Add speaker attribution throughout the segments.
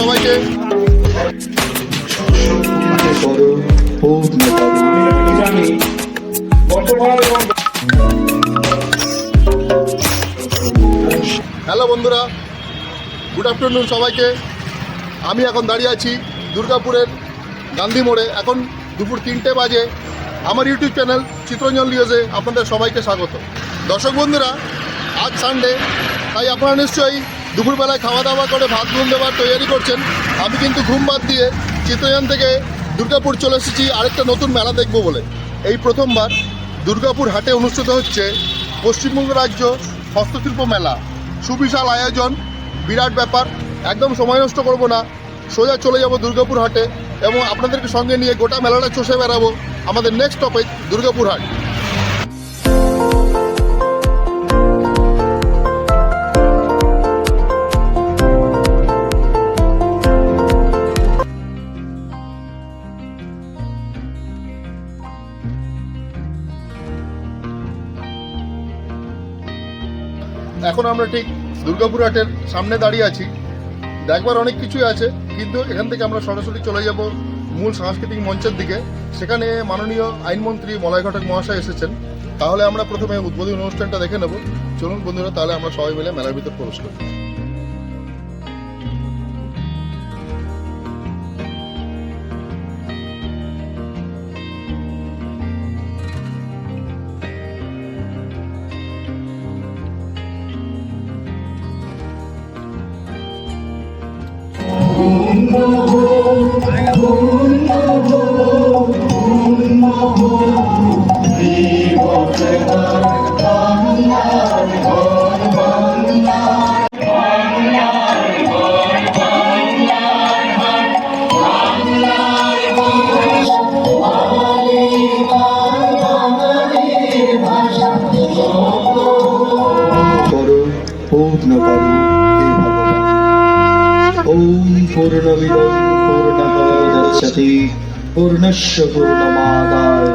Speaker 1: সবাইকে। হ্যালো বন্ধুরা good afternoon সবাইকে। আমি এখন দাঁড়িয়ে আছি দুর্গাপুরের গান্ধী মোড়ে। এখন দুপুর তিনটে বাজে। আমার ইউটিউব চ্যানেল চিত্রঞ্জন লিওজে আপনাদের সবাইকে স্বাগত। দর্শক বন্ধুরা, আজ সানডে তাই আপনারা নিশ্চয়ই দুপুরবেলায় খাওয়া দাওয়া করে ভাত ঘুম দেওয়ার তৈরি করছেন। আমি কিন্তু ঘুম বাদ দিয়ে চিত্রঞ্জন থেকে দুর্গাপুর চলে এসেছি। আরেকটা নতুন মেলা দেখব বলে। এই প্রথমবার দুর্গাপুর হাটে অনুষ্ঠিত হচ্ছে পশ্চিমবঙ্গ রাজ্য হস্তশিল্প মেলা। সুবিশাল আয়োজন, বিরাট ব্যাপার। একদম সময় নষ্ট করব না। সোজা চলে যাব দুর্গাপুর হাটে এবং আপনাদেরকে সঙ্গে নিয়ে গোটা মেলাটা চষে বেড়াবো। আমাদের নেক্সট টপিক দুর্গাপুর হাট। এখন আমরা ঠিক দুর্গাপুর হাটের সামনে দাঁড়িয়ে আছি। দেখবার অনেক কিছুই আছে, কিন্তু এখান থেকে আমরা সরাসরি চলে যাব মূল সাংস্কৃতিক মঞ্চের দিকে। সেখানে মাননীয় আইনমন্ত্রী মলয় ঘটক মহাশয় এসেছেন। তাহলে আমরা প্রথমে উদ্বোধনী অনুষ্ঠানটা দেখে নেব। চলুন বন্ধুরা, তাহলে আমরা সবাই মিলে মেলার ভিতর প্রবেশ করি।
Speaker 2: করো পূর্ণস্য পূর্ণমাদায়,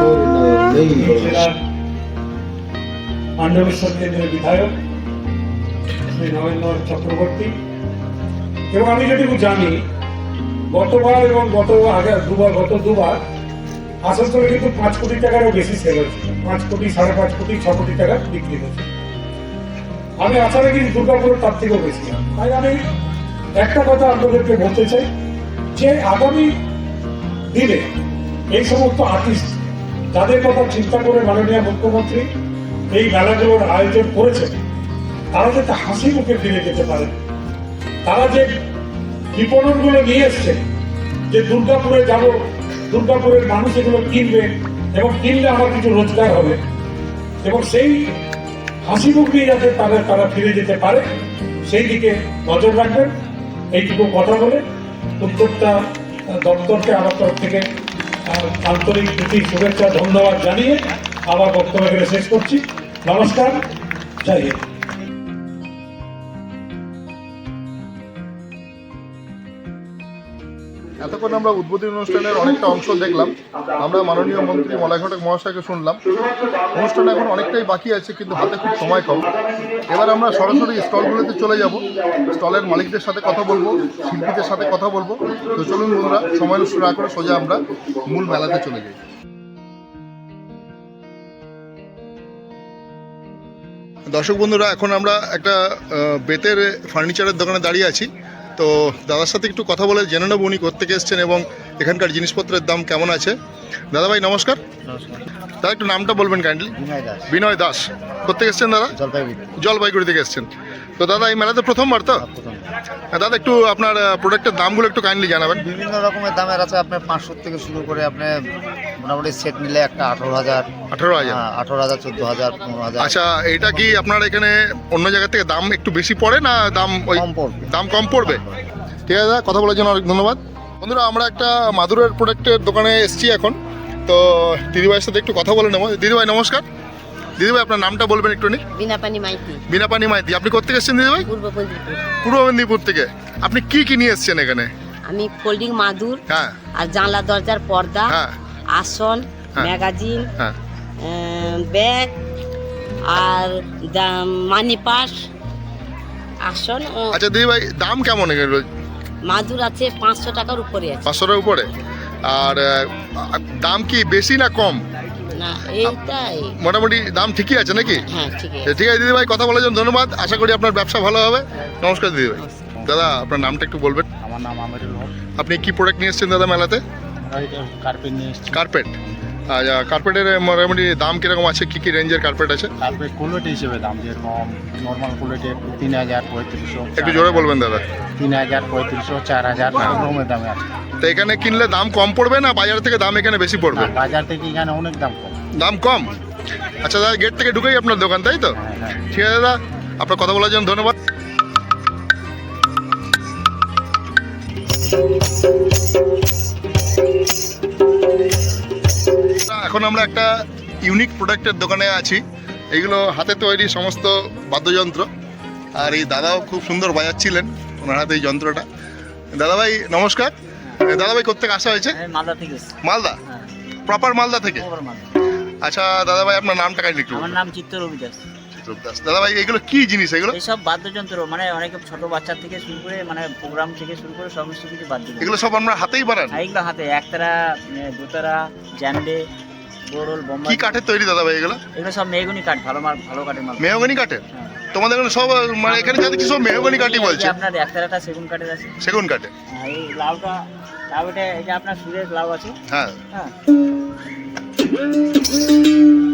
Speaker 2: পূর্ণমেব।
Speaker 3: পাণ্ডবেশ্বর বিধায়ক চক্রবর্তী। এবং আমি যেটুকু জানি, গতবার এবং গত আগে দুবার, গত দুবার আসানসোলে কিন্তু পাঁচ কোটি টাকারও বেশি সেল হয়েছে। পাঁচ কোটি, সাড়ে পাঁচ কোটি, ছ কোটি টাকা বিক্রি হয়েছে। আমি আশা রাখি দুর্গাপুর তার থেকেও বেশি। তাই আমি একটা কথা আপনাদেরকে বলতে চাই, যে আগামী দিনে এই সমস্ত আর্টিস্ট যাদের কথা চিন্তা করে মাননীয় মুখ্যমন্ত্রী এই মেলাগুলোর আয়োজন করেছেন, তারা যাতে হাসি মুখে ফিরে যেতে পারে। তারা যে বিপণনগুলো নিয়ে এসছে, যে দুর্গাপুরে যাব, দুর্গাপুরের মানুষ এগুলো কিনবে এবং কিনলে আমার কিছু রোজগার হবে এবং সেই হাসি মুখ নিয়ে যাতে তাদের তারা ফিরে যেতে পারে, সেই দিকে নজর রাখবেন। এইটুকু কথা বলে উদ্যোক্তা দপ্তরকে আমার তরফ থেকে আন্তরিক প্রীতি, শুভেচ্ছা, ধন্যবাদ জানিয়ে আমার বক্তব্য শেষ করছি। নমস্কার। জয় হিন্দ।
Speaker 1: এতক্ষণ আমরা উদ্বোধনী অনুষ্ঠানের অনেকটা অংশ দেখলাম। আমরা মাননীয় মন্ত্রী মলয় ঘটক মহাশয়কে শুনলাম। অনুষ্ঠান এখন অনেকটাই বাকি আছে, কিন্তু হাতে খুব সময় কম। এবার আমরা সরাসরি স্টলগুলোতে চলে যাব। স্টলের মালিকদের সাথে কথা বলব, শিল্পীদের সাথে কথা বলব। তো চলুন বন্ধুরা, সময় নষ্ট না করে সোজা আমরা মূল মেলাতে চলে যাই। দর্শক বন্ধুরা, এখন আমরা একটা বেতের ফার্নিচারের দোকানে দাঁড়িয়ে আছি। তো দাদার সাথে একটু কথা বলে জেনে নেব উনি কোথেকে এসছেন এবং এখানকার জিনিসপত্রের দাম কেমন আছে? দাদা ভাই নমস্কার। দাদা একটু নামটা বলবেন কাইন্ডলি
Speaker 4: বিনয় দাস।
Speaker 1: বিনয় দাস। কোথেকে এসছেন দাদা?
Speaker 4: জলপাইগুড়ি।
Speaker 1: জলপাইগুড়ি থেকে এসছেন। তো দাদা এই মেলাতে প্রথমবার তো? হ্যাঁ, দাদা একটু আপনার প্রোডাক্টের দামগুলো একটু কাইন্ডলি জানাবেন।
Speaker 4: বিভিন্ন রকমের দামের আছে। আপনার পাঁচশো থেকে শুরু করে আপনার মোটামুটি সেট নিলে একটা আঠারো হাজার
Speaker 1: আঠারো হাজার?
Speaker 4: হ্যাঁ, আঠারো হাজার চোদ্দ হাজার পনেরো হাজার।
Speaker 1: আচ্ছা এটা কি আপনার এখানে অন্য জায়গা থেকে দাম একটু বেশি পড়ে না দাম ওই
Speaker 4: কম পড়বে।
Speaker 1: দাম কম পড়বে। ঠিক আছে দাদা কথা বলার জন্য অনেক ধন্যবাদ। বন্ধুরা আমরা একটা মাদুরের প্রোডাক্টের দোকানে এসেছি এখন। তো দিদিভাইয়ের সাথে একটু কথা বলে নেব। দিদিভাই নমস্কার। দিদিভাই আপনার নামটা বলবেন একটু নি
Speaker 5: বিনাপানি মাইতি।
Speaker 1: বিনাপানি মাইতি। আপনি কোথেকে এসেছেন দিদিভাই?
Speaker 5: পূর্ব পল্লীপুর
Speaker 1: পূর্ব মেদিনীপুর থেকে। আপনি কি কি নিয়ে এসেছেন এখানে?
Speaker 5: আমি ফোল্ডিং মাদুর
Speaker 1: হ্যাঁ।
Speaker 5: আর জানলা দরজার পর্দা
Speaker 1: হ্যাঁ।
Speaker 5: আসন
Speaker 1: হ্যাঁ।
Speaker 5: ম্যাগাজিন
Speaker 1: হ্যাঁ।
Speaker 5: ব্যাগ আর মানি পাস আসন
Speaker 1: আচ্ছা দিদিভাই দাম কেমন এগুলো?
Speaker 6: মাদুর আছে পাঁচশো টাকার উপরে আছে।
Speaker 1: পাঁচশোটার উপরে? আর দাম কি বেশি না কম?
Speaker 6: না এইটাই।
Speaker 1: মোটামুটি দাম ঠিকই আছে নাকি?
Speaker 6: হ্যাঁ ঠিক আছে
Speaker 1: ঠিক আছে দিদিভাই কথা বলার জন্য ধন্যবাদ। আশা করি আপনার ব্যবসা ভালো হবে। নমস্কার দিদিভাই। দাদা আপনার নামটা একটু বলবেন।
Speaker 7: আমার নাম আমিরুল হক।
Speaker 1: আপনি কি প্রোডাক্ট নিয়ে এসেছেন দাদা মেলাতে?
Speaker 7: কার্পেট নিয়ে এসেছি।
Speaker 1: কার্পেট আচ্ছা কার্পেটের মোটামুটি দাম কীরকম আছে? কি কি রেঞ্জের কার্পেট আছে?
Speaker 7: কার্পেট কোয়ালিটি হিসেবে দাম যেরকম নর্মাল কোয়ালিটি একটু তিন হাজার পঁয়ত্রিশশো
Speaker 1: একটু জোরে বলবেন দাদা।
Speaker 7: তিন হাজার পঁয়ত্রিশশো চার হাজার রকমের দামে আছে।
Speaker 1: তো এখানে কিনলে দাম কম পড়বে না বাজার থেকে দাম এখানে বেশি পড়বে?
Speaker 7: বাজার থেকে এখানে অনেক দাম কম।
Speaker 1: দাম কম? আচ্ছা দাদা গেট থেকে ঢুকেই আপনার দোকান তাই তো?
Speaker 7: হ্যাঁ হ্যাঁ।
Speaker 1: ঠিক আছে দাদা আপনার কথা বলার জন্য ধন্যবাদ। এখন আমরা একটা ইউনিক প্রোডাক্টের দোকানে আছি। এগুলো হাতে তৈরি সমস্ত বাদ্যযন্ত্র। আর এই দাদাও খুব সুন্দর বাজাচ্ছিলেন ওনার হাতে এই যন্ত্রটা। দাদাভাই নমস্কার। দাদাভাই কোথেকে আসা হয়েছে?
Speaker 8: মালদা থেকে
Speaker 1: মালদা?
Speaker 8: হ্যাঁ,
Speaker 1: প্রপার মালদা থেকে? আচ্ছা দাদাভাই আপনার নামটা কাজ একটু
Speaker 8: আমার নাম চিত্ত রবি দাস
Speaker 1: দাস দাদাভাই এগুলো কি জিনিস এগুলো?
Speaker 8: এইসব বাদ্যযন্ত্র মানে অনেক ছোট বাচ্চা থেকে শুরু করে মানে প্রোগ্রাম থেকে শুরু করে সমস্ত কিছু বাদ্যযন্ত্র।
Speaker 1: এগুলো সব আমরা হাতেই বানান?
Speaker 8: এগুলো হাতে। একতারা দোতারা জ্যান্ডে বোরল বোম্বাই
Speaker 1: কি কাঠের তৈরি দাদাভাই এগুলো?
Speaker 8: এগুলো সব মেহগুনি কাঠ ভালো মাল ভালো কাঠের মাল।
Speaker 1: মেহগনি কাঠের?
Speaker 8: হ্যাঁ।
Speaker 1: তোমাদের এখানে সব মানে এখানে যা সব মেহগনি কাঠই বলছে।
Speaker 8: আপনার সেগুন কাঠের আছে।
Speaker 1: সেগুন কাঠের?
Speaker 8: আর এই লাউটা লাউ এটা এটা আপনার সুরের লাউ আছে।
Speaker 1: হ্যাঁ।
Speaker 8: হ্যাঁ।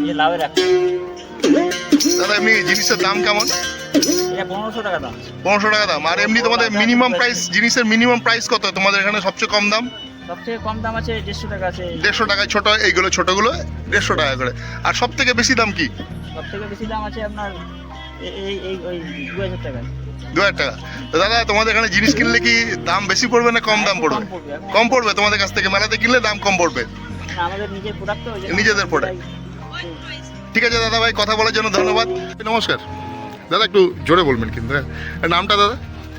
Speaker 8: এই লাউয়ের একটা।
Speaker 1: দাদা এমনি জিনিসের দাম কেমন?
Speaker 8: পনেরোশো টাকা দাম।
Speaker 1: পনেরোশো টাকা দাম। আর এমনি তোমাদের মিনিমাম প্রাইস জিনিসের মিনিমাম প্রাইস কত? তোমাদের এখানে সবচেয়ে কম দাম?
Speaker 8: সবথেকে কম দাম আছে দেড়শো টাকা আছে।
Speaker 1: দেড়শো টাকায় ছোট এইগুলো ছোটগুলো দেড়শো টাকা করে। আর সব থেকে বেশি দাম কি?
Speaker 8: সব থেকে বেশি দাম আছে আপনার এই- এই ওই দু হাজার টাকা।
Speaker 1: দু হাজার টাকা। তো দাদা তোমাদের এখানে জিনিস কিনলে কি দাম বেশি পড়বে না কম দাম পড়বে?
Speaker 8: কম পড়বে
Speaker 1: তোমাদের কাছ থেকে? মেলাতে কিনলে দাম কম পড়বে?
Speaker 8: না, আমাদের নিজের প্রোডাক্ট তো
Speaker 1: নিজেদের product। ঠিক আছে দাদা ভাই কথা বলার জন্য ধন্যবাদ। নমস্কার। দাদা একটু জোরে বলবেন কিন্তু হ্যাঁ। আর নামটা দাদা?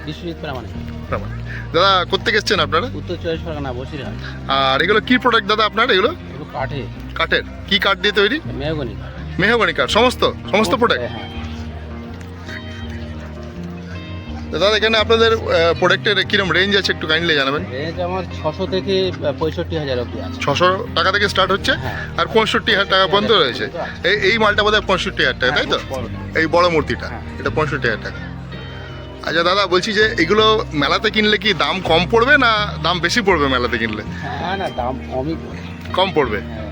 Speaker 7: বিশ্বজিৎ প্রামাণিক।
Speaker 1: প্রামাণিক। দাদা কোথেকে এসছেন আপনারা?
Speaker 7: উত্তর চব্বিশ পরগনা বসিরহাট।
Speaker 1: আর এগুলো কি প্রোডাক্ট দাদা আপনার এগুলো?
Speaker 7: কাঠে
Speaker 1: কাঠের। কি কাঠ দিয়ে তৈরি?
Speaker 7: মেহগনি কাঠ।
Speaker 1: মেহগনি কাঠ সমস্ত? সমস্ত প্রোডাক্ট
Speaker 7: হ্যাঁ।
Speaker 1: দাদা এখানে আপনাদের প্রোডাক্টের কিরম রেঞ্জ আছে একটু কাইন্ডলি জানাবেন?
Speaker 7: রেঞ্জ আমার ছশো থেকে পঁয়ষট্টি হাজার অব্দি আছে।
Speaker 1: ছশো টাকা থেকে স্টার্ট হচ্ছে?
Speaker 7: হ্যাঁ।
Speaker 1: আর পঁয়ষট্টি হাজার টাকা পর্যন্ত রয়েছে। এই এই মালটা বোধ হয় পঁয়ষট্টি হাজার টাকা তাই তো? এই বড় মূর্তিটা
Speaker 7: হ্যাঁ।
Speaker 1: এটা পঁয়ষট্টি হাজার টাকা। আচ্ছা দাদা বলছি যে এগুলো মেলাতে কিনলে কি দাম কম পড়বে না দাম বেশি পড়বে মেলাতে কিনলে?
Speaker 7: হ্যাঁ না দাম কমই
Speaker 1: কম পড়বে?
Speaker 7: হ্যাঁ।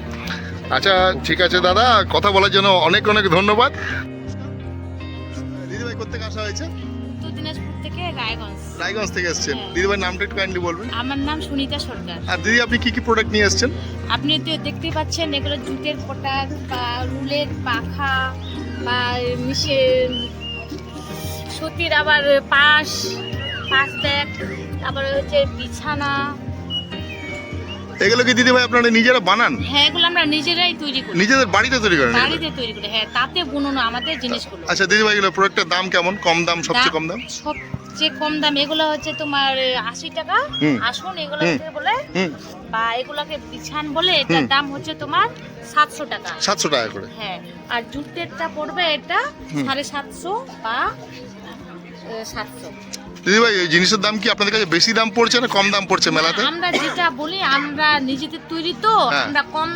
Speaker 1: আচ্ছা ঠিক আছে দাদা কথা বলার জন্য অনেক অনেক ধন্যবাদ। দিদিভাই কোথেকে আসা হয়েছে?
Speaker 9: উত্তর দিনাজপুর থেকে রায়গঞ্জ।
Speaker 1: রায়গঞ্জ থেকে এসেছেন।
Speaker 9: হ্যাঁ।
Speaker 1: দিদিভাই নামটা একটু কাইন্ডলি বলবেন।
Speaker 9: আমার নাম সুনিতা সরকার
Speaker 1: আর দিদি আপনি কি কি প্রোডাক্ট নিয়ে এসেছেন?
Speaker 9: আপনি তো দেখতেই পাচ্ছেন এগুলো জুটের পটাক বা রুলের পাখা বা মিশে সুতির আবার পাশ পাশ ব্যাগ তারপরে হচ্ছে বিছানা।
Speaker 1: এগুলো কি দিদিভাই আপনারা নিজেরা বানান?
Speaker 9: হ্যাঁ এগুলো আমরা নিজেরাই তৈরি করি।
Speaker 1: নিজেদের বাড়িতে তৈরি করেন?
Speaker 9: বাড়িতে তৈরি করি হ্যাঁ তাতে বুননো আমাদের জিনিসগুলো।
Speaker 1: আচ্ছা দিদিভাই এগুলো প্রোডাক্টের দাম কেমন? কম দাম সবচেয়ে কম দাম?
Speaker 9: সবচেয়ে কম দাম এগুলো হচ্ছে তোমার আশি টাকা। আসুন এগুলো বলে বা এগুলোকে বিছান বলে এটার দাম হচ্ছে তোমার সাতশো টাকা।
Speaker 1: সাতশো টাকা করে।
Speaker 9: হ্যাঁ আর জুটেরটা পড়বে এটা। সাড়ে সাতশো বা সাতশো।
Speaker 1: দিদিভাই এই জিনিসের দাম কি আপনাদের কাছে বেশি দাম পড়ছে না কম দাম পড়ছে মেলাতে?
Speaker 9: আমরা যেটা বলি আমরা নিজেদের তৈরি তো
Speaker 1: হ্যাঁ।
Speaker 9: আমরা কম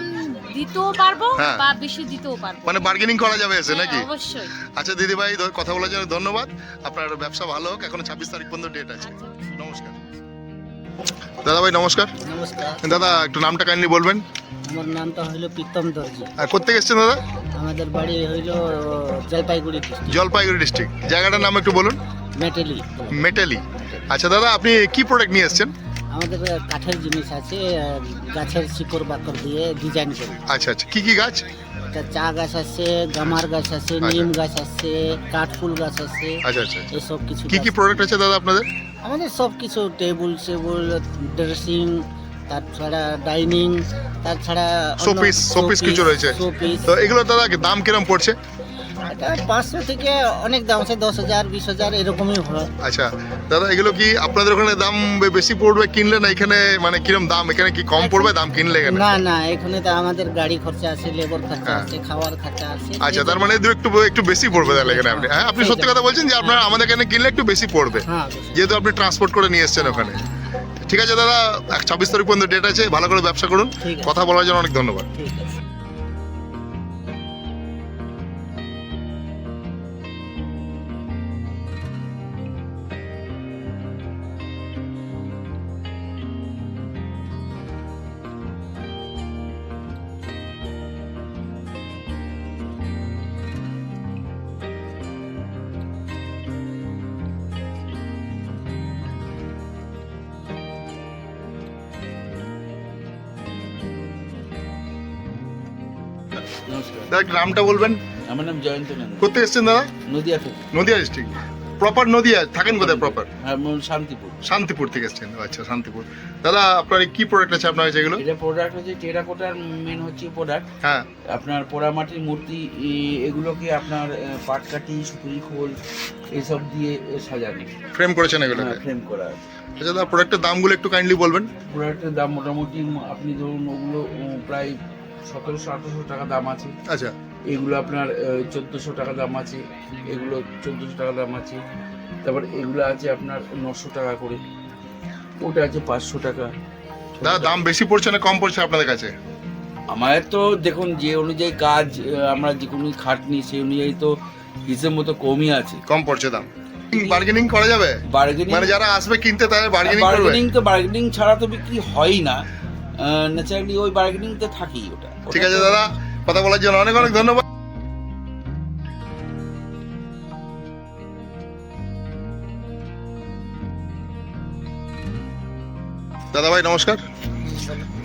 Speaker 9: দিতেও পারব
Speaker 1: হ্যাঁ।
Speaker 9: বা বেশি দিতেও পারব।
Speaker 1: মানে বার্গেনিং করা যাবে এসে
Speaker 9: হ্যাঁ,
Speaker 1: নাকি?
Speaker 9: অবশ্যই।
Speaker 1: আচ্ছা দিদিভাই কথা বলার জন্য ধন্যবাদ। আপনার ব্যবসা ভালো হোক এখন ছাব্বিশ তারিখ পর্যন্ত ডেট আছে।
Speaker 9: আচ্ছা।
Speaker 1: নমস্কার। দাদা ভাই নমস্কার।
Speaker 8: নমস্কার।
Speaker 1: দাদা একটু নামটা কাইন্ডলি বলবেন।
Speaker 8: আমার নামটা হইল প্রীতম দর্জি।
Speaker 1: আর কোথেকে এসেছেন দাদা?
Speaker 8: আমাদের বাড়ি হইল জলপাইগুড়ি
Speaker 1: জলপাইগুড়ি ডিস্ট্রিক্ট জায়গাটার নাম একটু বলুন।
Speaker 8: মেটেলি।
Speaker 1: মেটালি। আচ্ছা দাদা আপনি কি প্রোডাক্ট নিয়ে এসছেন?
Speaker 8: আমাদের কাঠের জিনিস আছে গাছের শিকড় বাকর দিয়ে ডিজাইন করি।
Speaker 1: আচ্ছা আচ্ছা। কি কি গাছ?
Speaker 8: চা গাছ আছে গামার গাছ আছে
Speaker 1: আচ্ছা।
Speaker 8: নিম গাছ আছে কাঠফুল গাছ আছে
Speaker 1: আচ্ছা আচ্ছা
Speaker 8: এসব কিছু
Speaker 1: কি কি প্রোডাক্ট আছে দাদা আপনাদের?
Speaker 8: আমাদের সব কিছু টেবিল সেবুল ড্রেসিং তাছাড়া ডাইনিং তাছাড়া
Speaker 1: Showpiece, showpiece কিছু রয়েছে।
Speaker 8: শোপিস
Speaker 1: তো এগুলো দাদা দাম কিরম পড়ছে?
Speaker 8: এটা পাঁচশো থেকে অনেক দাম আছে দশ হাজার বিশ হাজার এরকমই হয়।
Speaker 1: আচ্ছা দাদা এগুলো কি আপনাদের ওখানে দাম বেশি পড়বে কিনলে না এখানে মানে কিরম দাম? এখানে কি কম পড়বে দাম কিনলে এখানে?
Speaker 8: না না এখানে তো আমাদের গাড়ি খরচা আছে লেবার খরচা
Speaker 1: হ্যাঁ।
Speaker 8: আছে খাওয়ার খরচা আছে।
Speaker 1: আচ্ছা তার মানে দু একটু একটু বেশি পড়বে তাহলে এখানে আপনি। হ্যাঁ আপনি সত্যি কথা বলছেন যে আপনার আমাদের এখানে কিনলে একটু বেশি পড়বে।
Speaker 8: হ্যাঁ
Speaker 1: যেহেতু আপনি ট্রান্সপোর্ট করে নিয়ে এসেছেন ওখানে। ঠিক আছে দাদা ছাব্বিশ তারিখ পর্যন্ত ডেট আছে ভালো করে ব্যবসা করুন। কথা বলার জন্য অনেক ধন্যবাদ।
Speaker 10: ঠিক আছে।
Speaker 1: দাদা নামটা বলবেন।
Speaker 11: আমার নাম জয়ন্ত নন্দ
Speaker 1: কোথায় এসছেন দাদা?
Speaker 11: নদিয়া থেকে।
Speaker 1: নদিয়া ডিস্ট্রিক্ট প্রপার নদিয়া থাকেন কোথায় প্রপার
Speaker 11: আর শান্তিপুর।
Speaker 1: শান্তিপুর থেকে এসছেন। আচ্ছা শান্তিপুর। দাদা আপনার কি প্রোডাক্ট আছে আপনার যেগুলো
Speaker 11: এটা প্রোডাক্ট হচ্ছে টেরাকোটার মেন হচ্ছে প্রোডাক্ট
Speaker 1: হ্যাঁ।
Speaker 11: আপনার পোড়ামাটির মূর্তি এগুলোকে আপনার পাটকাঠি সুপুরি খোল এসব দিয়ে সাজানো।
Speaker 1: ফ্রেম করেছেন এগুলোকে?
Speaker 11: ফ্রেম করা আছে।
Speaker 1: আচ্ছা দাদা প্রোডাক্টের দামগুলো একটু কাইন্ডলি বলবেন।
Speaker 11: প্রোডাক্টের দাম মোটামুটি আপনি ধরুন ওগুলো প্রায় সতেরোশো আঠারোশো টাকা দাম আছে।
Speaker 1: আচ্ছা।
Speaker 11: এগুলো আপনার চোদ্দোশো টাকা দাম আছে। এগুলো চোদ্দোশো টাকা দাম আছে। তারপর এগুলো আছে আপনার নশো টাকা করে। ওটা আছে পাঁচশো টাকা।
Speaker 1: দাদা দাম বেশি পড়ছে না কম পড়ছে আপনাদের কাছে?
Speaker 11: আমাদের তো দেখুন যে অনুযায়ী কাজ আমরা যে কোনো খাটনি সেই অনুযায়ী তো হিসেব মতো কমই আছে।
Speaker 1: কম পড়ছে দাম। বার্গেনিং করা যাবে?
Speaker 11: বার্গেনিং
Speaker 1: মানে যারা আসবে কিনতে তাদের বার্গেনিং করবে?
Speaker 11: বার্গেনিং তো বার্গেনিং ছাড়া তো বিক্রি হয়ই না। ন্যাচারালি ওই বার্গেনিং তো থাকেই ওটা।
Speaker 1: ঠিক আছে দাদা কথা বলার জন্য অনেক অনেক ধন্যবাদ। দাদা ভাই নমস্কার।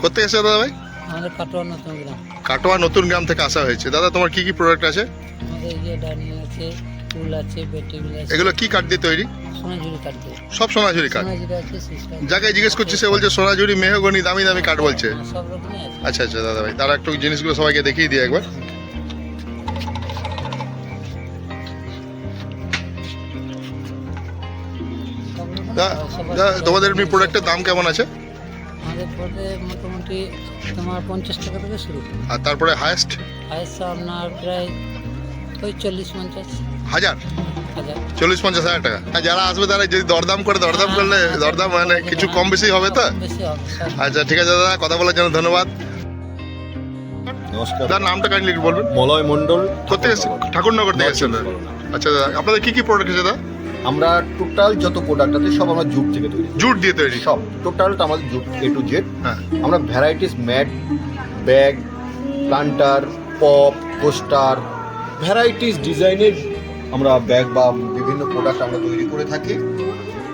Speaker 1: কোথায় এসে দাদা ভাই
Speaker 10: আমাদের কাটোয়া নতুন গ্রাম।
Speaker 1: কাটোয়া নতুন গ্রাম থেকে আসা হয়েছে। দাদা তোমার কি কি প্রোডাক্ট আছে?
Speaker 10: আমাদের যে ডাইনিং আছে টুল আছে বেড আছে।
Speaker 1: এগুলো কি কাঠ দিয়ে তৈরি?
Speaker 10: সোনাঝুরি কাঠ দিয়ে।
Speaker 1: সব সোনাঝুরি কাঠ।
Speaker 10: সোনাঝুরি আছে সিস্টেম
Speaker 1: যাকে জিজ্ঞেস করছি সে বলছে সোনাঝুরি মেহগনি দামি দামি কাঠ বলছে।
Speaker 10: সব রকমই আছে।
Speaker 1: আচ্ছা আচ্ছা দাদা ভাই তারা একটু জিনিসগুলো সবাইকে দেখিয়ে দিই একবার। তোমাদের এমনি প্রোডাক্টের দাম কেমন আছে?
Speaker 10: আমাদের পরে মোটামুটি তোমার পঞ্চাশ টাকা থেকে শুরু।
Speaker 1: আর তারপরে হায়েস্ট
Speaker 10: হাইস্ট আপনার প্রায় ওই চল্লিশ পঞ্চাশ।
Speaker 1: হাজার?
Speaker 10: হাজার।
Speaker 1: চল্লিশ পঞ্চাশ হাজার টাকা। আর যারা আসবে তারা যদি দরদাম করে দরদাম করলে দরদাম মানে কিছু কম বেশি হবে তো? আচ্ছা ঠিক আছে দাদা কথা বলার জন্য ধন্যবাদ।
Speaker 2: নমস্কার।
Speaker 1: দাদা নামটা কাইন্ডলি একটু বলবেন।
Speaker 2: মলয় মণ্ডল
Speaker 1: কোথেকে এসেছেন ঠাকুরনগর। থেকে এসেছেন আচ্ছা দাদা আপনাদের কি কি প্রোডাক্ট আছে দাদা?
Speaker 2: আমরা টোটাল যত প্রোডাক্ট আছে সব আমরা জুট থেকে তৈরি।
Speaker 1: জুট দিয়ে তৈরি?
Speaker 2: সব। টোটালটা আমাদের জুট এ টু জেড
Speaker 1: হ্যাঁ।
Speaker 2: আমরা varieties mat bag planter pop poster varieties ডিজাইনের আমরা ব্যাগ বা বিভিন্ন প্রোডাক্ট আমরা তৈরি করে থাকি।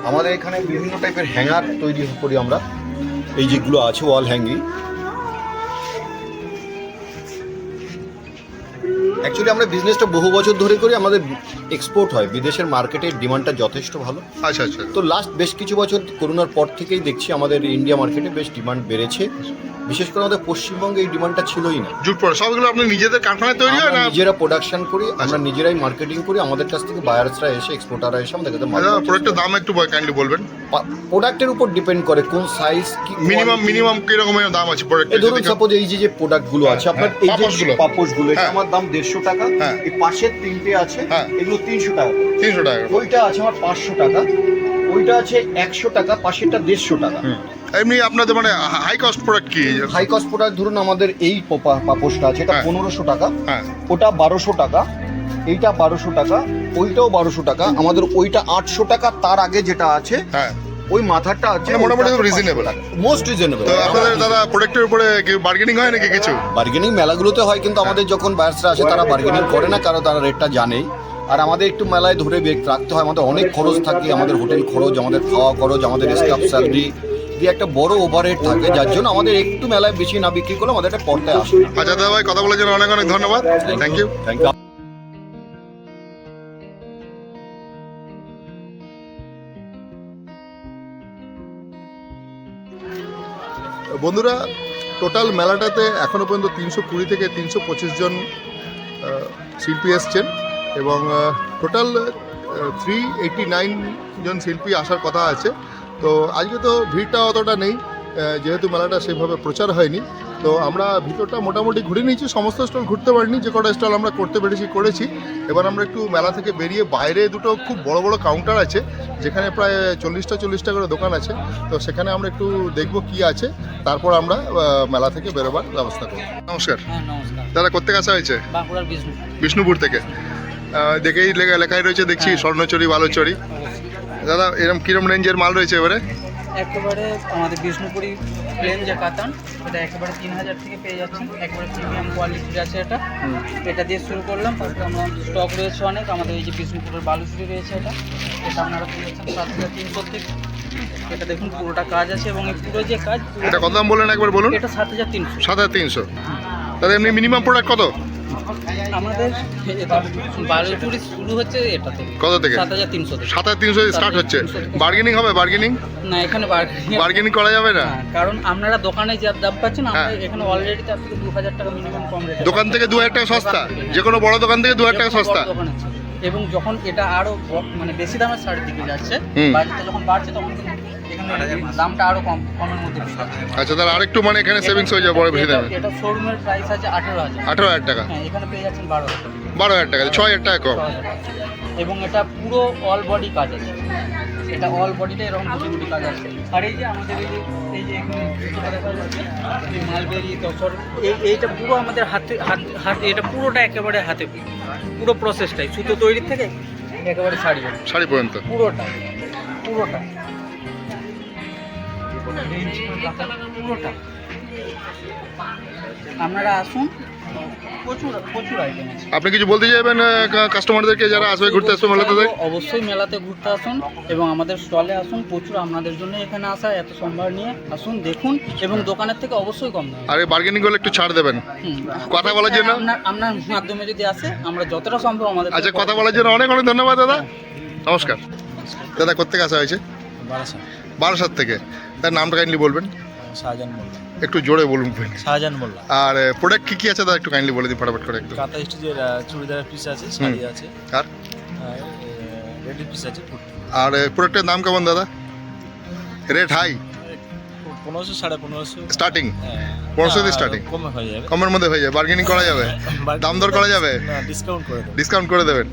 Speaker 2: আমাদের এখানে বিভিন্ন টাইপের হ্যাঙ্গার তৈরি করি আমরা। এই যেগুলো আছে ওয়াল হ্যাঙ্গিং অ্যাকচুয়ালি আমরা বিজনেসটা বহু বছর ধরে করি আমাদের এক্সপোর্ট হয়। বিদেশের মার্কেটের ডিমান্ডটা যথেষ্ট ভালো।
Speaker 1: আচ্ছা আচ্ছা।
Speaker 2: তো লাস্ট বেশ কিছু বছর করোনার পর থেকেই দেখছি আমাদের ইন্ডিয়া মার্কেটে বেশ ডিমান্ড বেড়েছে। বিশেষ করে আমাদের পশ্চিমবঙ্গে এই ডিমান্ডটা ছিলই না।
Speaker 1: জুট পড়া। সবগুলো আপনি নিজেদের কারখানায় তৈরি হয় না?
Speaker 2: নিজেরা প্রোডাকশন করি আমরা নিজেরাই মার্কেটিং করি আমাদের কাছ থেকে বায়ার্সরা এসে এক্সপোর্টাররা এসে আমাদের কাছে
Speaker 1: প্রোডাক্টের দাম একটু কাইন্ডলি বলবেন।
Speaker 2: প্রোডাক্টের উপর ডিপেন্ড করে কোন সাইজ কি
Speaker 1: মিনিমাম। মিনিমাম কিরকমের দাম আছে প্রোডাক্টের
Speaker 2: ধরুন সাপোজ এই যে যে প্রোডাক্টগুলো আছে আপনার এই যে
Speaker 1: পাপোশগুলো। হ্যাঁ।
Speaker 2: আমার দাম দেড়শো টাকা।
Speaker 1: হ্যাঁ।
Speaker 2: এই পাশের তিনটে আছে
Speaker 1: হ্যাঁ।
Speaker 2: এগুলো তিনশো টাকা
Speaker 1: তিনশো টাকা
Speaker 2: ওইটা আছে আমার পাঁচশো টাকা ওইটা আছে একশো টাকা পাশেরটা দেড়শো টাকা।
Speaker 1: এমনি আপনাদের মানে হাই কস্ট প্রোডাক্ট কি?
Speaker 2: হাই কস্ট প্রোডাক্ট ধরুন আমাদের এই পোপা- পাপোশটা আছে এটা
Speaker 1: হ্যাঁ।
Speaker 2: পনেরোশো টাকা।
Speaker 1: হ্যাঁ।
Speaker 2: ওটা বারোশো টাকা এইটা বারোশো টাকা ওইটাও বারোশো টাকা। আমাদের ওইটা আটশো টাকা তার আগে যেটা আছে
Speaker 1: হ্যাঁ।
Speaker 2: ওই মাথারটা আছে
Speaker 1: মানে মোটামুটি reasonable।
Speaker 2: মোস্ট রিজনেবল
Speaker 1: তো আপনাদের দাদা প্রোডাক্টের উপরে কি বার্গেনিং হয় নাকি কিছু?
Speaker 2: বার্গেনিং মেলাগুলোতে হয় কিন্তু আমাদের যখন বায়ার্সরা আসে তারা বার্গেনিং করে। না কারণ তারা রেটটা জানেই। আর আমাদের একটু মেলায় ধরে বেগ রাখতে হয় আমাদের অনেক খরচ থাকে আমাদের হোটেল খরচ আমাদের খাওয়া খরচ আমাদের স্টাফ স্যালারি দিয়ে একটা বড় ওভারহেড থাকে যার জন্য আমাদের একটু মেলায় বেশি না বিক্রি করলে আমাদের একটা পর্দায় আসে
Speaker 1: আচ্ছা দাদা ভাই কথা বলার জন্য অনেক অনেক ধন্যবাদ। থ্যাংক ইউ
Speaker 2: থ্যাংক ইউ
Speaker 1: বন্ধুরা টোটাল মেলাটাতে এখনও পর্যন্ত তিনশো কুড়ি থেকে তিনশো পঁচিশ জন শিল্পী এসছেন এবং টোটাল থ্রি এইটি নাইন জন শিল্পী আসার কথা আছে। তো আজকে তো ভিড়টা অতটা নেই যেহেতু মেলাটা সেভাবে প্রচার হয়নি। তো আমরা ভিতরটা মোটামুটি ঘুরে নিয়েছি সমস্ত স্টল ঘুরতে পারিনি যে কটা স্টল আমরা করতে পেরেছি করেছি। এবার আমরা একটু মেলা থেকে বেরিয়ে বাইরে দুটো খুব বড় বড় কাউন্টার আছে যেখানে প্রায় চল্লিশটা চল্লিশটা করে দোকান আছে। তো সেখানে আমরা একটু দেখব কি আছে তারপর আমরা মেলা থেকে বেরোবার ব্যবস্থা করব। নমস্কার।
Speaker 10: হ্যাঁ
Speaker 1: দাদা কোথেকে আসা হয়েছে? বিষ্ণুপুর। থেকে। দেখেই লেখা লেখাই রয়েছে দেখছি
Speaker 10: স্বর্ণচরি
Speaker 1: স্বর্ণচুরি বালুচুরি। দাদা এরকম কিরম রেঞ্জের মাল রয়েছে এবারে?
Speaker 10: একেবারে আমাদের বিষ্ণুপুরি প্লেন যে কাতান এটা একেবারে তিন হাজার থেকে পেয়ে যাচ্ছেন একেবারে প্রিমিয়াম কোয়ালিটির আছে এটা। এটা দিয়ে শুরু করলাম। তারপরে আমরা স্টক রয়েছে অনেক। আমাদের এই যে বিষ্ণুপুরের বালুচুরি রয়েছে এটা। এটা আপনারা পেয়ে যাচ্ছেন সাত হাজার তিনশো থেকে। এটা দেখুন পুরোটা কাজ আছে এবং এই পুরো যে কাজ
Speaker 1: এটা কত দাম বললেন একবার বলুন?
Speaker 10: এটা সাত হাজার তিনশো।
Speaker 1: সাত হাজার তিনশো। তাহলে এমনি মিনিমাম প্রোডাক্ট কত?
Speaker 10: আমাদের এটা শুরু হচ্ছে এটা থেকে।
Speaker 1: কত থেকে?
Speaker 10: সাত হাজার তিনশো থেকে।
Speaker 1: সাত হাজার তিনশো স্টার্ট হচ্ছে। বার্গেনিং হবে? বার্গেনিং
Speaker 10: না এখানে
Speaker 1: বার্গেনিং করা যাবে না?
Speaker 10: হ্যাঁ, কারণ আপনারা দোকানে যা দাম পাচ্ছেন আমরা
Speaker 1: হ্যাঁ।
Speaker 10: এখানে অলরেডি তার থেকে দু হাজার টাকা মিনিমাম কম রেটে
Speaker 1: দোকান থেকে দু হাজার টাকা সস্তা? যে কোনো বড় দোকান থেকে দু হাজার টাকা সস্তা?
Speaker 10: এবং যখন এটা আরও মানে বেশি দামের শাড়ির দিকে যাচ্ছে। বাজারটা যখন বাড়ছে তখন কিন্তু এখানে দামটা আরও কম কমের মধ্যে পেয়ে
Speaker 1: আচ্ছা তাহলে আরেকটু মানে এখানে সেভিংস হয়ে যাবে বড় বেশি দামে
Speaker 10: এটা- শোরুমের প্রাইস আছে আঠেরো হাজার।
Speaker 1: আঠারো হাজার টাকা।
Speaker 10: হ্যাঁ এখানে পেয়ে যাচ্ছেন বারো হাজার
Speaker 1: বারো হাজার টাকা ছয় হাজার টাকা কম।
Speaker 10: এবং এটা পুরো অল বডি কাজ আছে। এটা অল বডিতে এরকম গুটি গুটি কাজ আছে। আর এই যে আমাদের এই যে এই যে এখানে দেখা যাচ্ছে এই মালবেরি তসর এই এইটা পুরো আমাদের হাতে হাত হাত এটা পুরোটা একেবারে হাতে পুরো প্রসেসটাই সুতো তৈরির থেকে একেবারে শাড়ি
Speaker 1: শাড়ি পর্যন্ত।
Speaker 10: পুরোটা পুরোটা। রেঞ্জ পুরোটা। আপনারা আসুন। প্রচুর প্রচুর আইটেম আছে।
Speaker 1: আপনি কিছু বলতে চাইবেন কাস্টমারদেরকে যারা আসবে ঘুরতে আসবে মেলা তাদের
Speaker 10: অবশ্যই মেলাতে ঘুরতে আসুন এবং আমাদের স্টলে আসুন। প্রচুর আপনাদের জন্য এখানে আসা এত সম্ভার নিয়ে আসুন দেখুন এবং দোকানের থেকে অবশ্যই কম দামে।
Speaker 1: আর বার্গেনিং করলে একটু ছাড় দেবেন। কথা বলার জন্য?
Speaker 10: আপনার আপনার মাধ্যমে যদি আসে আমরা যতটা সম্ভব আমাদের
Speaker 1: আচ্ছা কথা বলার জন্য অনেক অনেক ধন্যবাদ দাদা। নমস্কার। দাদা কোথেকে আসা হয়েছে? বারাসাত। থেকে। তার নামটা কাইন্ডলি বলবেন?
Speaker 12: শাহজাহান মোল্লা।
Speaker 1: একটু জোরে বলুন
Speaker 12: শাহজাহান মোল্লা।
Speaker 1: আর প্রোডাক্ট কি কি আছে দাদা একটু কাইন্ডলি বলে দিন ফটাফট করে একটু।
Speaker 12: কাঁথা স্টিচের চুড়িদারের পিস আছে শাড়ি আছে।
Speaker 1: আর?
Speaker 12: রেডি পিস আছে
Speaker 1: আর প্রোডাক্টের দাম কেমন দাদা? রেট হাই
Speaker 12: পনেরোশো সাড়ে পনেরোশো।
Speaker 1: স্টার্টিং পনেরোশো দিয়ে starting?
Speaker 12: কমে হয়ে যাবে।
Speaker 1: কমের মধ্যে হয়ে যাবে। বার্গেনিং করা যাবে? দাম দর করা যাবে?
Speaker 12: ডিসকাউন্ট করে
Speaker 1: ডিসকাউন্ট করে দেবেন।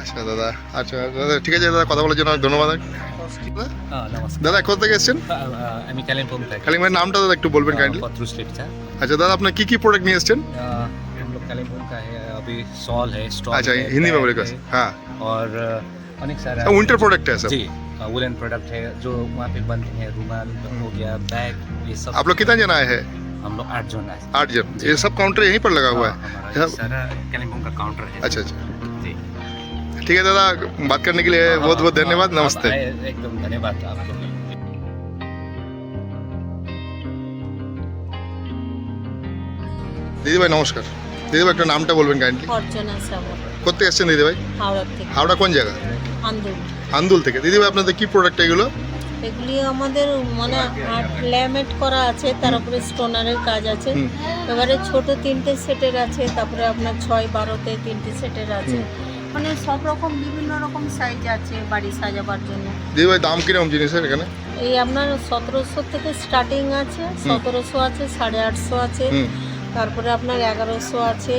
Speaker 1: আচ্ছা দাদা আচ্ছা দাদা ঠিক আছে দাদা কথা বলার জন্য অনেক ধন্যবাদ
Speaker 12: হ্যাঁ নমস্কার
Speaker 1: দাদা কোথা থেকে এসেছেন
Speaker 12: আমি কালিম্পং থেকে
Speaker 1: খালি ভাই নামটা দাদা একটু বলবেন কাইন্ডলি
Speaker 12: पत्रू स्ट्रीट था
Speaker 1: আচ্ছা দাদা আপনার কি কি প্রোডাক্ট নিয়ে এসেছেন
Speaker 12: हम लोग कालिम्पोंग का है अभी सॉल है स्टॉल
Speaker 1: अच्छा हिंदी में बोले कुछ हाँ
Speaker 12: और अनेक सारा
Speaker 1: विंटर प्रोडक्ट है सब
Speaker 12: जी वुलन प्रोडक्ट है जो वहाँ पे बनते हैं रुमाल हो गया बैग ये सब
Speaker 1: आप लोग कितना जन आए हैं
Speaker 12: हम लोग आठ जन आए
Speaker 1: आठ जन ये सब काउंटर यहीं पर लगा हुआ
Speaker 12: हाँ,
Speaker 1: है
Speaker 12: हमारा
Speaker 1: सब-
Speaker 12: ये सारा कालिम्पोंग का काउंटर है
Speaker 1: अच्छा अच्छा
Speaker 12: जी
Speaker 1: ठीक है दादा बात करने के लिए बहुत बहुत धन्यवाद
Speaker 12: आप
Speaker 1: नमस्ते
Speaker 12: आए, एकदम धन्यवाद आपको
Speaker 1: দিদিভাই নমস্কার দিদিভাই একটা নামটা বলবেন কাইন্ডলি
Speaker 5: অর্চনা শ্রাবণ
Speaker 1: কোথেকে এসছেন দিদিভাই
Speaker 5: হাওড়ার থেকে
Speaker 1: হাওড়া কোন জায়গা
Speaker 5: আন্দুল
Speaker 1: আন্দুল থেকে দিদিভাই আপনাদের কি প্রোডাক্ট এগুলো
Speaker 5: এগুলি আমাদের মানে আর্ট ল্যামেট করা আছে তার উপরে স্টোনারের কাজ আছে
Speaker 1: হুম।
Speaker 5: এবারে ছোট তিনটে সেটের আছে তারপরে আপনার ছয় বারোতে তিনটে সেটের আছে মানে সব রকম বিভিন্ন রকম সাইজ আছে বাড়ি সাজাবার জন্য।
Speaker 1: দিদিভাই দাম কীরকম জিনিসের এখানে?
Speaker 5: এই আপনার সতেরোশো থেকে স্টার্টিং আছে সতেরোশো আছে সাড়ে আটশো আছে তারপরে আপনার এগারোশো আছে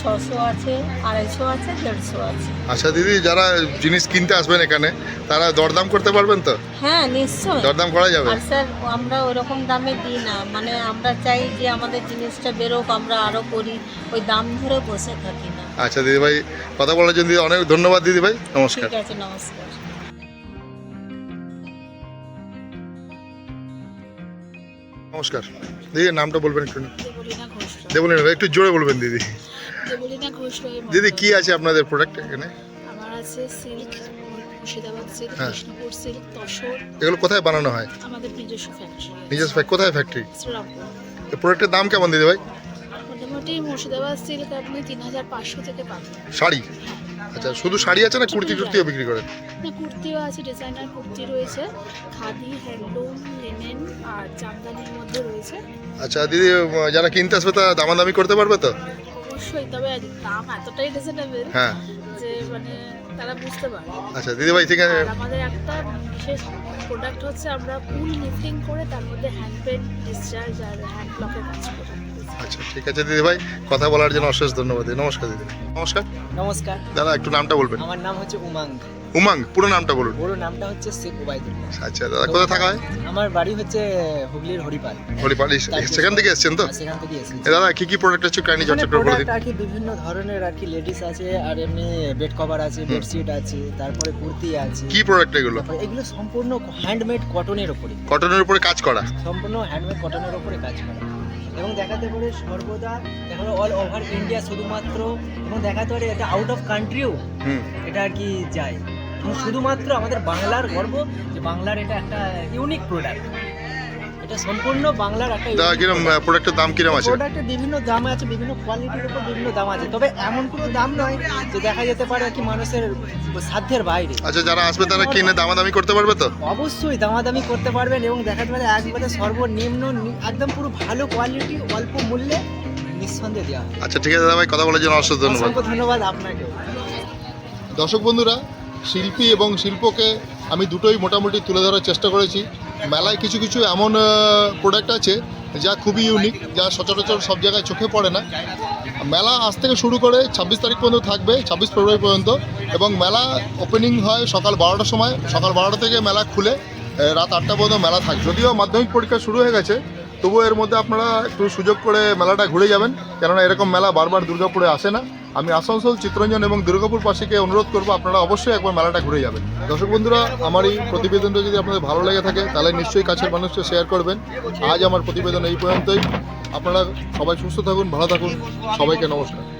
Speaker 5: ছশো আছে আড়াইশো আছে দেড়শো আছে।
Speaker 1: আচ্ছা দিদি যারা জিনিস কিনতে আসবেন এখানে তারা দরদাম করতে পারবেন তো?
Speaker 5: হ্যাঁ নিশ্চয়
Speaker 1: দরদাম করা যাবে?
Speaker 5: আর স্যার আমরা ওরকম দামে দিই না। মানে আমরা চাই যে আমাদের জিনিসটা বেরোক আমরা আরও করি। ওই দাম ধরে বসে থাকি না।
Speaker 1: আচ্ছা দিদিভাই কথা বলার জন্য দিদি অনেক ধন্যবাদ দিদিভাই নমস্কার।
Speaker 5: ঠিক আছে নমস্কার।
Speaker 1: নমস্কার। দিদি নামটা বলবেন একটু।
Speaker 9: দেবলীনা
Speaker 1: একটু জোরে বলবেন দিদি। দিদি কি আছে আপনাদের প্রোডাক্ট এখানে?
Speaker 9: আমার আছে সিল্ক মুর্শিদাবাদ সিল্ক
Speaker 1: হ্যাঁ।
Speaker 9: কৃষ্ণপুর সিল্ক তসর।
Speaker 1: এগুলো কোথায় বানানো হয়?
Speaker 9: আমাদের নিজস্ব ফ্যাক্টরি
Speaker 1: নিজস্ব fac- কোথায় ফ্যাক্টরি
Speaker 9: শ্রীরামপুর।
Speaker 1: এই প্রোডাক্টের দাম কেমন দিদি ভাই?
Speaker 9: মোটামুটি মুর্শিদাবাদ সিল্ক আপনি তিন হাজার পাঁচশো থেকে পাবেন।
Speaker 1: শাড়ি? আচ্ছা শুধু শাড়ি আছে না কুর্তি টুর্তিও বিক্রি করেন?
Speaker 9: না কুর্তিও আছে ডিজাইনার কুর্তি রয়েছে। খাদি হ্যান্ডলুম লিনেন আর জামদানির মধ্যে রয়েছে।
Speaker 1: আচ্ছা দিদি যারা কিনতে আসবে তা দামাদামি করতে পারবে তো?
Speaker 9: অবশ্যই তবে দাম এতটাই রিজনেবল
Speaker 1: হ্যাঁ।
Speaker 9: যে মানে তারা বুঝতে পারে
Speaker 1: আচ্ছা দিদিভাই ঠিক আছে।
Speaker 9: আমাদের একটা বিশেষ প্রোডাক্ট হচ্ছে আমরা পুল লিফটিং করে তার মধ্যে হ্যান্ড পেড ডিসচার্জ আর হ্যান্ড ব্লকের কাজ করি।
Speaker 1: আচ্ছা ঠিক আছে দিদিভাই। কথা বলার জন্য অশেষ ধন্যবাদ। নমস্কার দিদি। নমস্কার।
Speaker 13: নমস্কার।
Speaker 1: দাদা একটু নামটা বলবেন।
Speaker 13: আমার নাম হচ্ছে উমাঙ্গ।
Speaker 1: উমাং পুরো নামটা বলুন।
Speaker 13: পুরো নামটা হচ্ছে শেখ ওবায়দুল্লাহ
Speaker 1: আচ্ছা দাদা কোথায় থাকা হয়?
Speaker 13: আমার বাড়ি হচ্ছে হুগলির হরিপাল।
Speaker 1: হরিপালি সেখান থেকে এসছেন তো?
Speaker 13: সেখান থেকে এসেছি।
Speaker 1: এ দাদা কি কি প্রোডাক্ট আছে? কাইন্ডলি চর্চা করে বলে দিন।
Speaker 13: প্রোডাক্ট আর কি বিভিন্ন ধরনের আর কি লেডিস আছে আর এমনি বেড কভার আছে বেডশিট আছে তারপরে কুর্তি আছে।
Speaker 1: কি প্রোডাক্ট এগুলো?
Speaker 13: এগুলো সম্পূর্ণ হ্যান্ডমেড কটনের উপরে।
Speaker 1: কটনের উপরে কাজ করা?
Speaker 13: সম্পূর্ণ হ্যান্ডমেড কটনের উপরে কাজ করা। এবং দেখাতে পারে সর্বদা দেখা অল ওভার ইন্ডিয়া শুধুমাত্র এবং দেখাতে পারে এটা আউট অফ কান্ট্রিও এটা আর কি যায়। শুধুমাত্র আমাদের বাংলার গর্ব যে বাংলার এটা একটা ইউনিক প্রোডাক্ট এটা সম্পূর্ণ বাংলার একটা
Speaker 1: দাদা কিরম প্রোডাক্টের দাম কিরম আছে?
Speaker 13: প্রোডাক্টের বিভিন্ন দাম আছে বিভিন্ন কোয়ালিটির উপর বিভিন্ন দাম আছে। তবে এমন কোনো দাম নয় যে দেখা যেতে পারে আর কি মানুষের সাধ্যের বাইরে।
Speaker 1: আচ্ছা যারা আসবে তারা কিনে দামাদামি করতে পারবে তো?
Speaker 13: অবশ্যই দামাদামি করতে পারবেন এবং দেখাতে পারে একবারে সর্বনিম্ন নি- একদম পুরো ভালো কোয়ালিটি অল্প মূল্যে নিঃসন্দেহে দেওয়া।
Speaker 1: আচ্ছা ঠিক আছে দাদা ভাই কথা বলার জন্য অশেষ ধন্যবাদ।
Speaker 13: অসংখ্য ধন্যবাদ আপনাকেও।
Speaker 1: দর্শক বন্ধুরা শিল্পী এবং শিল্পকে আমি দুটোই মোটামুটি তুলে ধরার চেষ্টা করেছি। মেলায় কিছু কিছু এমন প্রোডাক্ট আছে যা খুবই ইউনিক যা সচরাচর সব জায়গায় চোখে পড়ে না। মেলা আজ থেকে শুরু করে ছাব্বিশ তারিখ পর্যন্ত থাকবে, ছাব্বিশ ফেব্রুয়ারি পর্যন্ত। এবং মেলা ওপেনিং হয় সকাল বারোটার সময়, সকাল বারোটা থেকে মেলা খুলে রাত আটটা পর্যন্ত মেলা থাকে। যদিও মাধ্যমিক পরীক্ষা শুরু হয়ে গেছে, তবুও এর মধ্যে আপনারা একটু সুযোগ করে মেলাটা ঘুরে যাবেন। কেননা এরকম মেলা বারবার দুর্গাপুরে আসে না। আমি আসানসোল চিত্রঞ্জন এবং দুর্গাপুর পাশিকে অনুরোধ করব, আপনারা অবশ্যই একবার মেলাটা ঘুরে যাবেন। দর্শক বন্ধুরা, আমার এই প্রতিবেদনটা যদি আপনাদের ভালো লেগে থাকে, তাহলে নিশ্চয়ই কাছের মানুষকে শেয়ার করবেন। আজ আমার প্রতিবেদন এই পর্যন্তই। আপনারা সবাই সুস্থ থাকুন, ভালো থাকুন। সবাইকে নমস্কার।